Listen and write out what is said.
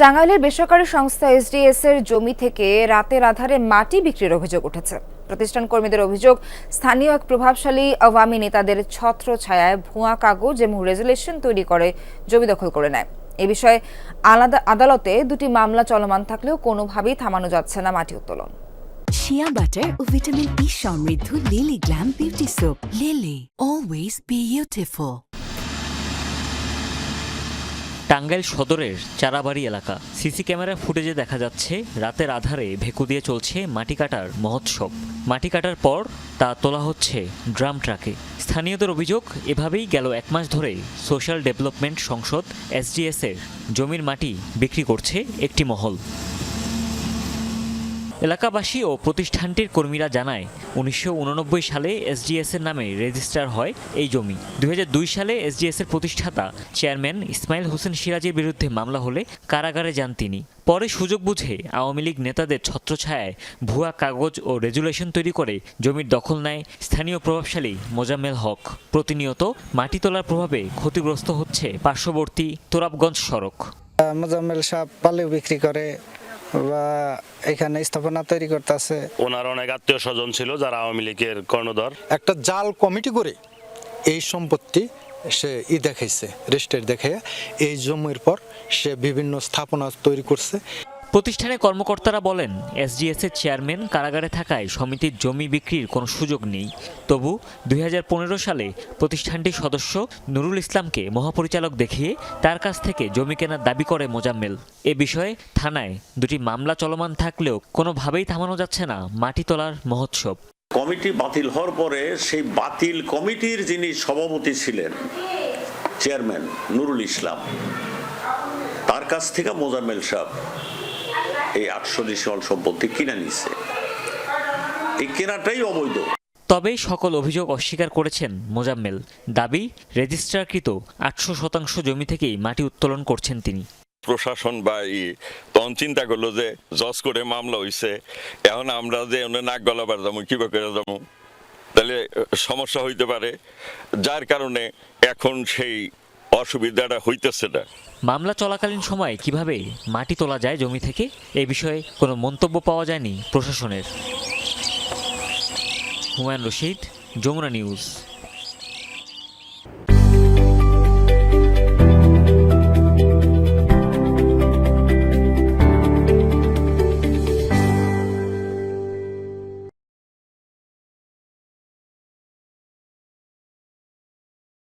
টাঙ্গাইলের বেসরকারি সংস্থা এসডিএস এর জমি থেকে রাতের আধারে মাটি বিক্রির অভিযোগ উঠেছে। প্রতিষ্ঠান কর্মীদের অভিযোগ, স্থানীয় এক প্রভাবশালী আওয়ামী নেতাদের ছত্র ছায়ায় ভুয়া কাগজ এবং রেজুলেশন তৈরি করে জমি দখল করে নেয়। এ বিষয়ে আলাদা আদালতে দুটি মামলা চলমান থাকলেও কোনোভাবেই থামানো যাচ্ছে না মাটি উত্তোলন। শিয়া বাটার ও ভিটামিন ই সমৃদ্ধ Lily Glam beauty soap Lily always beautiful Tangail সদরের চারাবাড়ি এলাকা। সিসি ক্যামেরা ফুটেজে দেখা যাচ্ছে, রাতের আধারে ভেকু দিয়ে চলছে মাটি কাটার মহোৎসব। মাটি কাটার পর তা তোলা হচ্ছে ড্রাম ট্রাকে। স্থানীয়দের অভিযোগ, এভাবেই গেল এক মাস ধরে সোশ্যাল ডেভেলপমেন্ট সংসদ এসডিএসের জমির মাটি বিক্রি করছে একটি মহল। এলাকাবাসী ও প্রতিষ্ঠানটির কর্মীরা জানায়, উনিশশো উননব্বই সালে এসডিএস এর নামে রেজিস্টার হয় এই জমি। দুই হাজার দুই সালে এসডিএস এর প্রতিষ্ঠাতা চেয়ারম্যান ইসমাইল হোসেন সিরাজের বিরুদ্ধে মামলা হলে কারাগারে যান তিনি। পরে সুযোগ বুঝে আওয়ামী লীগ নেতাদের ছত্রছায়ায় ভুয়া কাগজ ও রেজুলেশন তৈরি করে জমির দখল নেয় স্থানীয় প্রভাবশালী মোজাম্মেল হক। প্রতিনিয়ত মাটি তোলার প্রভাবে ক্ষতিগ্রস্ত হচ্ছে পার্শ্ববর্তী তোরাবগঞ্জ সড়ক। মোজাম্মেল সাহ বালিও বিক্রি করে বা এখানে স্থাপনা তৈরি করতেছে। ওনার অনেক আত্মীয় স্বজন ছিল যারা আওয়ামী লীগের কর্ণধর। একটা জাল কমিটি করে এই সম্পত্তি সে ই দেখাইছে রেস্টের দেখে এই জমির পর সে বিভিন্ন স্থাপনা তৈরি করছে। প্রতিষ্ঠানের কর্মকর্তারা বলেন এসডিএস এর চেয়ারম্যান কারাগারে থাকায় সমিতির জমি বিক্রির কোনো সুযোগ নেই। তবু দুই হাজার পনেরো সালে প্রতিষ্ঠানটির সদস্য নুরুল ইসলামকে মহাপরিচালক দেখিয়ে তার কাছ থেকে জমি কেনার দাবি করে মোজাম্মেল। এ বিষয়ে থানায় দুটি মামলা চলমান থাকলেও কোনোভাবেই থামানো যাচ্ছে না মাটি তোলার মহোৎসব। কমিটি বাতিল হওয়ার পরে সেই বাতিল কমিটির যিনি সভাপতি ছিলেন, চেয়ারম্যান নুরুল ইসলাম, তার কাছ থেকে মোজাম্মেল সাহেব এই আটশো ডিসিমাল সম্পত্তি কিনে নিছে এই কেনাটাই অবৈধ। তবে সকল অভিযোগ অস্বীকার করেছেন মোজাম্মেল। দাবি রেজিস্ট্রারকৃত আটশো শতাংশ জমি থেকেই মাটি উত্তোলন করছেন তিনি। প্রশাসন বা ই তখন চিন্তা করল যে জজ করে মামলা হইছে। এখন আমরা যে ওনে নাক গলাবার যাব কিবা করে যাব? তাহলে সমস্যা হইতে পারে। যার কারণে এখন সেই অসুবিধাটা হইতেছে না। মামলা চলাকালীন সময়ে কীভাবে মাটি তোলা যায় জমি থেকে, এ বিষয়ে কোনো মন্তব্য পাওয়া যায়নি প্রশাসনের। হুমায়ুন রশিদ, যমুনা নিউজ।